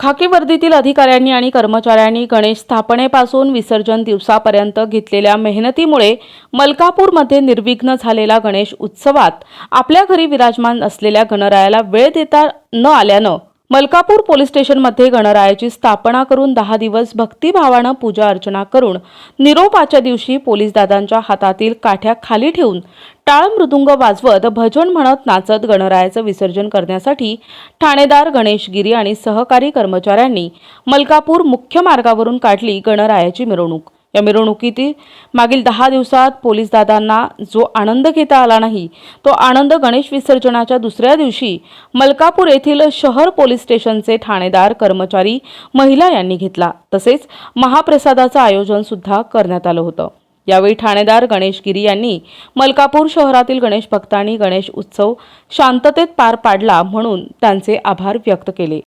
खाकी वर्दीतील अधिकाऱ्यांनी आणि कर्मचाऱ्यांनी गणेश स्थापनेपासून विसर्जन दिवसापर्यंत घेतलेल्या मेहनतीमुळे मलकापूरमध्ये निर्विघ्न झालेला गणेश उत्सवात आपल्या घरी विराजमान असलेल्या गणरायाला वेळ देता न आल्यानं मलकापूर पोलीस स्टेशनमध्ये गणरायाची स्थापना करून दहा दिवस भक्तिभावानं पूजा अर्चना करून निरोपाच्या दिवशी पोलीस दादांच्या हातातील काठ्या खाली ठेवून टाळ मृदुंग वाजवत भजन म्हणत नाचत गणरायाचं विसर्जन करण्यासाठी ठाणेदार गणेश गिरी आणि सहकारी कर्मचाऱ्यांनी मलकापूर मुख्य मार्गावरून काढली गणरायाची मिरवणूक. या मिरवणुकीतील मागील दहा दिवसात पोलीस दादांना जो आनंद घेता आला नाही तो आनंद गणेश विसर्जनाच्या दुसऱ्या दिवशी मलकापूर येथील शहर पोलीस स्टेशनचे ठाणेदार कर्मचारी महिला यांनी घेतला. तसेच महाप्रसादाचं आयोजन सुद्धा करण्यात आलं होतं. यावेळी ठाणेदार गणेश गिरी यांनी मलकापूर शहरातील गणेश भक्तांनी गणेश उत्सव शांततेत पार पाडला म्हणून त्यांचे आभार व्यक्त केले.